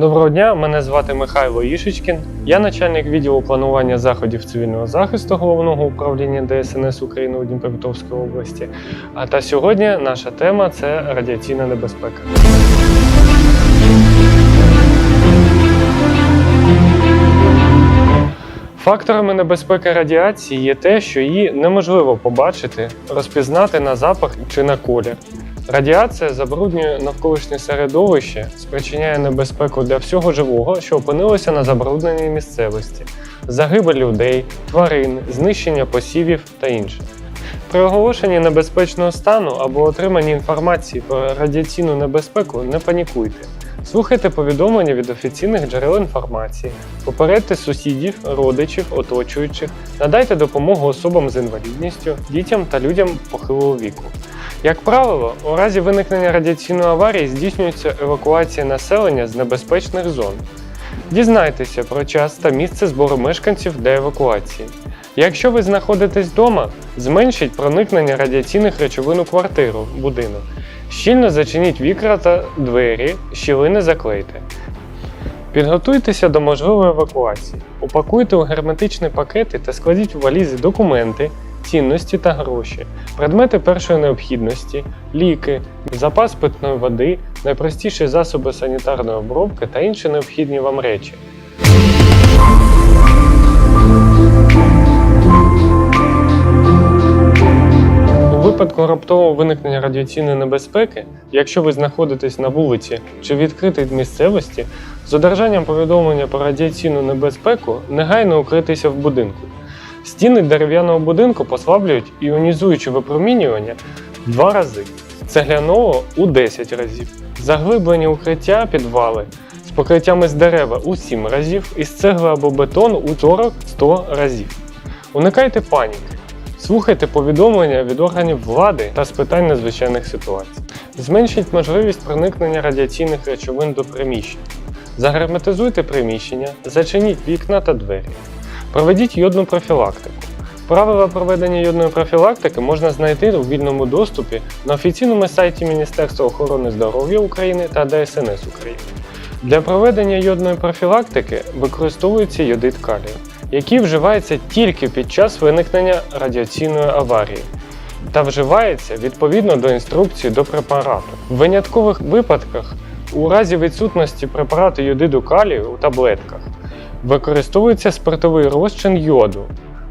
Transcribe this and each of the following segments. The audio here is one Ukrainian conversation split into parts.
Доброго дня, мене звати Михайло Ішичкін. Я начальник відділу планування заходів цивільного захисту головного управління ДСНС України у Дніпропетровській області. А та сьогодні наша тема це радіаційна небезпека. Факторами небезпеки радіації є те, що її неможливо побачити, розпізнати на запах чи на колір. Радіація забруднює навколишнє середовище, спричиняє небезпеку для всього живого, що опинилося на забрудненій місцевості, загибель людей, тварин, знищення посівів та інше. При оголошенні небезпечного стану або отриманні інформації про радіаційну небезпеку не панікуйте. Слухайте повідомлення від офіційних джерел інформації, попередьте сусідів, родичів, оточуючих, надайте допомогу особам з інвалідністю, дітям та людям похилого віку. Як правило, у разі виникнення радіаційної аварії здійснюється евакуація населення з небезпечних зон. Дізнайтеся про час та місце збору мешканців для евакуації. Якщо ви знаходитесь вдома, зменшіть проникнення радіаційних речовин у квартиру, будинок. Щільно зачиніть вікна та двері, щілини заклейте. Підготуйтеся до можливої евакуації. Упакуйте у герметичні пакети та складіть у валізи документи, цінності та гроші, предмети першої необхідності, ліки, запас питної води, найпростіші засоби санітарної обробки та інші необхідні вам речі. Випадку раптового виникнення радіаційної небезпеки, якщо ви знаходитесь на вулиці чи відкритій місцевості, з одержанням повідомлення про радіаційну небезпеку негайно укритися в будинку. Стіни дерев'яного будинку послаблюють іонізуюче випромінювання в два рази, цегляного у 10 разів, заглиблені укриття підвали з покриттями з дерева у 7 разів і з цегли або бетону у 40-100 разів. Уникайте паніки. Слухайте повідомлення від органів влади та з питань надзвичайних ситуацій. Зменшіть можливість проникнення радіаційних речовин до приміщень. Загерметизуйте приміщення, зачиніть вікна та двері. Проведіть йодну профілактику. Правила проведення йодної профілактики можна знайти у вільному доступі на офіційному сайті Міністерства охорони здоров'я України та ДСНС України. Для проведення йодної профілактики використовується йодид калію, який вживається тільки під час виникнення радіаційної аварії та вживається відповідно до інструкції до препарату. В виняткових випадках, у разі відсутності препарату йодиду калію у таблетках, використовується спиртовий розчин йоду.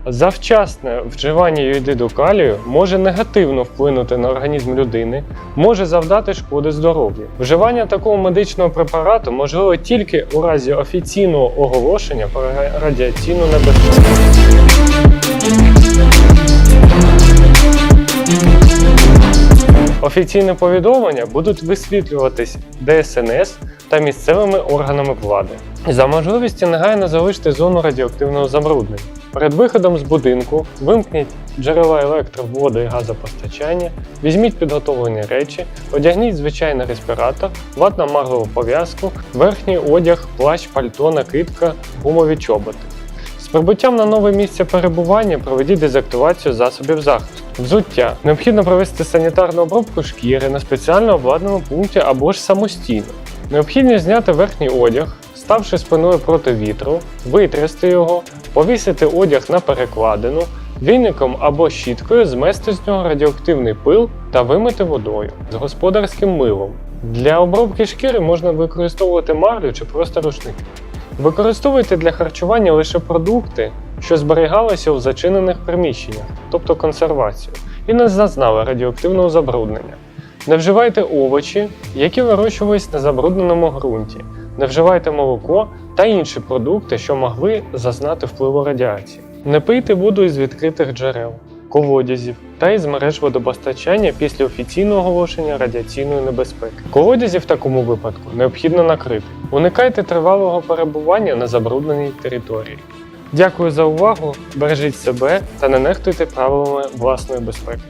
Завчасне вживання йодиду калію може негативно вплинути на організм людини, може завдати шкоди здоров'ю. Вживання такого медичного препарату можливо тільки у разі офіційного оголошення про радіаційну небезпеку. Офіційні повідомлення будуть висвітлюватись ДСНС та місцевими органами влади. За можливості негайно залиште зону радіоактивного забруднення. Перед виходом з будинку вимкніть джерела електро, води і газопостачання, візьміть підготовлені речі, одягніть звичайний респіратор, ватно-марлеву пов'язку, верхній одяг, плащ, пальто, накидка, гумові чоботи. З прибуттям на нове місце перебування проведіть дезактивацію засобів захисту. Взуття. Необхідно провести санітарну обробку шкіри на спеціально обладнаному пункті або ж самостійно. Необхідно зняти верхній одяг, ставши спиною проти вітру, витрясти його, повісити одяг на перекладину, віником або щіткою змести з нього радіоактивний пил та вимити водою з господарським милом. Для обробки шкіри можна використовувати марлю чи просто рушники. Використовуйте для харчування лише продукти, що зберігалися у зачинених приміщеннях, тобто консервацію, і не зазнали радіоактивного забруднення. Не вживайте овочі, які вирощувались на забрудненому ґрунті. Не вживайте молоко та інші продукти, що могли зазнати впливу радіації. Не пийте воду із відкритих джерел, колодязів та із мереж водопостачання після офіційного оголошення радіаційної небезпеки. Колодязі в такому випадку необхідно накрити. Уникайте тривалого перебування на забрудненій території. Дякую за увагу, бережіть себе та не нехтуйте правилами власної безпеки.